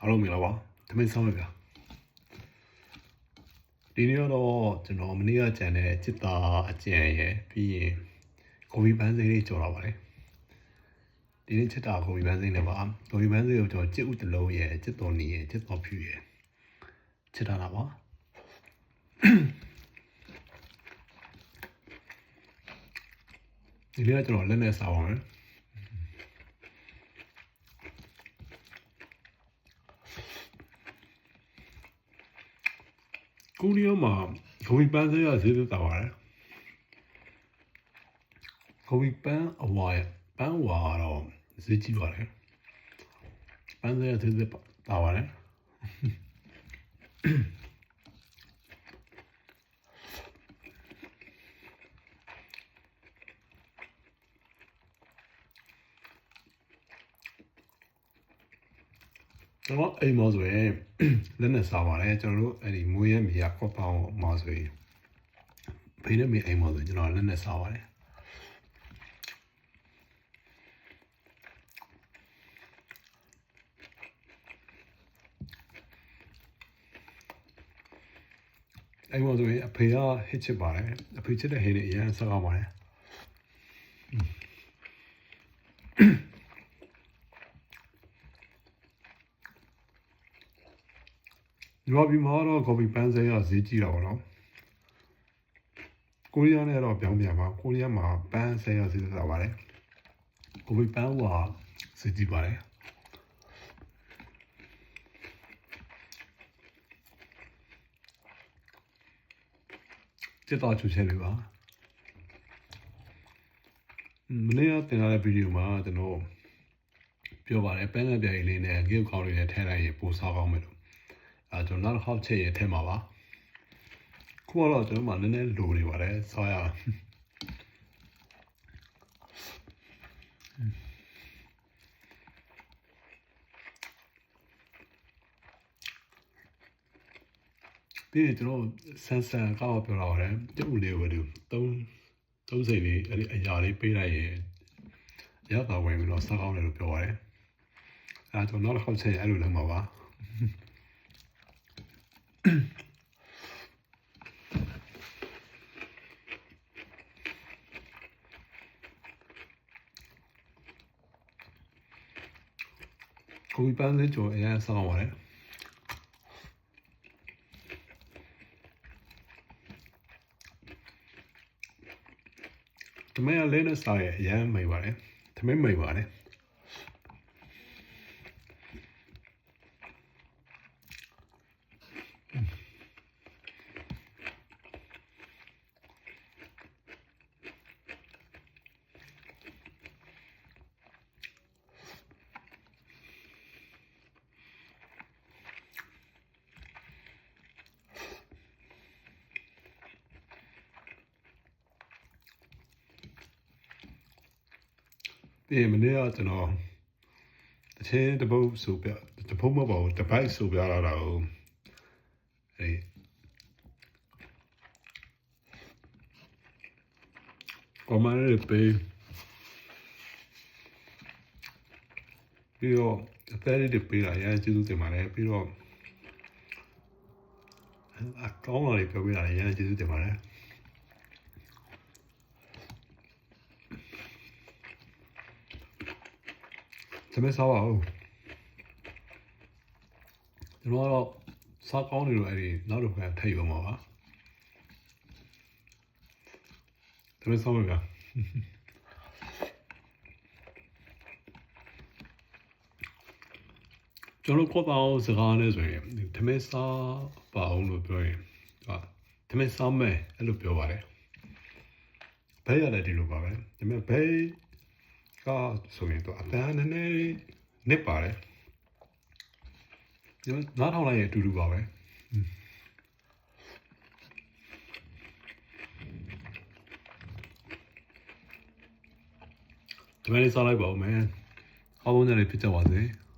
အားလုံးမင်္ဂလာပါသမင်းဆောင်ပါဗျာဒီနေ့တော့ကျွန်တော်မနေ့ကကြံတဲ့จิตတာအကြံရယ်ပြီးရင်ကိုဗီပန်းစိလေးကြော်လာပါတယ်ဒီနေ့จิตတာကိုဗီပန်းစိနဲ့ပါကိုဗီပန်းစိကိုကျွန်တော်จิตဥတလုံးရယ်จิตတော်နီရယ်จิตတော်ဖြူရယ်จิตတာတာပါဒီနေ့ကကျွန်တော်လက်နဲ့စားပါမယ် ကိုရီးယားမှာဂိုဘီပန်းစရဈေးသက်တာပါတယ်ဂိုဘီပန်းအဝါရပန်းဝါတော့ဈေးကြီးပါတယ်ပန်းစရဈေးသက်တာပါတယ် ကျွန်တော်အိမ်မောဆိုရင်လက်နဲ့စားပါတယ်ကျွန်တော်တို့အဲ့ဒီမွေးရမြေရကော့ပေါင်းမောဆိုရင်ဖေးနဲ့မေးအိမ်မောဆိုရင်ကျွန်တော်လက်နဲ့စားပါတယ်အိမ်မောဆိုရင်အဖေကဟစ်ချစ်ပါတယ်အဖေချစ်တဲ့ဟင်းတွေအရင်စားကောင်းပါတယ် ဒီမှာပြီးမှာတော့ကော်ပီပန်းစဲရဈေးကြီးတာပေါ့နော်ကိုရီးယားနဲ့တော့ပြောင်းပြန်ပါကိုရီးယားမှာပန်းစဲရဈေးသက်သာပါတယ်ကော်ပီပန်းကဈေးကြီးပါတယ်စစ်တော်ချူချဲလေးပါမနေ့ကတင်လာတဲ့ဗီဒီယိုမှာကျွန်တော်ပြောပါတယ်ပန်းလက်ပြားကြီးလေးနဲ့ဂိတ်ခေါင်းလေးနဲ့ထည့်လိုက်ရင်ပိုစားကောင်းမယ်လို့ အဲကျွန်တော်နောက်တစ်ခေါက်ချက်ရထဲမှာပါခုကတော့ကျွန်တော်မှနည်းနည်းလိုနေပါတယ်ဆောရပြီးရင်ကျွန်တော်ဆန်ဆန်ကောက်ပြောတော့တယ်ကျုပ်လေးဝယ်လို့သုံးသုံးစိတ်လေးအဲ့ဒီအရာလေးပေးလိုက်ရင်ရတာဝင်ပြီးတော့စားကောင်းတယ်လို့ပြောပါတယ်အဲကျွန်တော်နောက်တစ်ခေါက်ချက်ရအဲ့လိုလုပ်မှာပါ ကိုယ်ပန်းစကြောအရင်ဆောင်းပါတယ်တမန်လေးနဲ့စားရအရင်မိတ်ပါတယ်တမန်မိတ်ပါတယ် ပြီးရင်မနေ့ကကျွန်တော်တချင်းတပုတ်ဆိုပြတပုတ်မပေါ့တပိုက်ဆိုပြလာတာကိုအဲကောမန်ရေးပေးပြီးတော့အသေးလေးတွေပေးတာရမ်းကျေးဇူးတင်ပါတယ်ပြီးတော့အကောင်းလာတွေပြောပြတာရမ်းကျေးဇူးတင်ပါတယ် သမက်စားပါဦးကျွန်တော်ကတော့စားကောင်းနေလို့အဲ့ဒီနောက်တစ်ခါထိပ်ပါမှာပါသမက်စားပါဗျာကျွန်တော်ကောက်ပါအောင်စကားနဲ့ဆိုရင်သမက်စားပါအောင်လို့ပြောရင်ဟာသမက်စားမယ်အဲ့လိုပြောပါတယ်ဘဲရတယ်ဒီလိုပါပဲဒါပေမဲ့ဘဲ ကဆိုရင်တော့အတန်းနည်းနည်းနစ်ပါတယ်ကျွန်တော်နားထောင်လိုက်ရင်အတူတူပါပဲဒီမဲ့လေးစားလိုက်ပါဦးမယ်အားလုံးနဲ့လေးဖြစ်ကြပါစေ။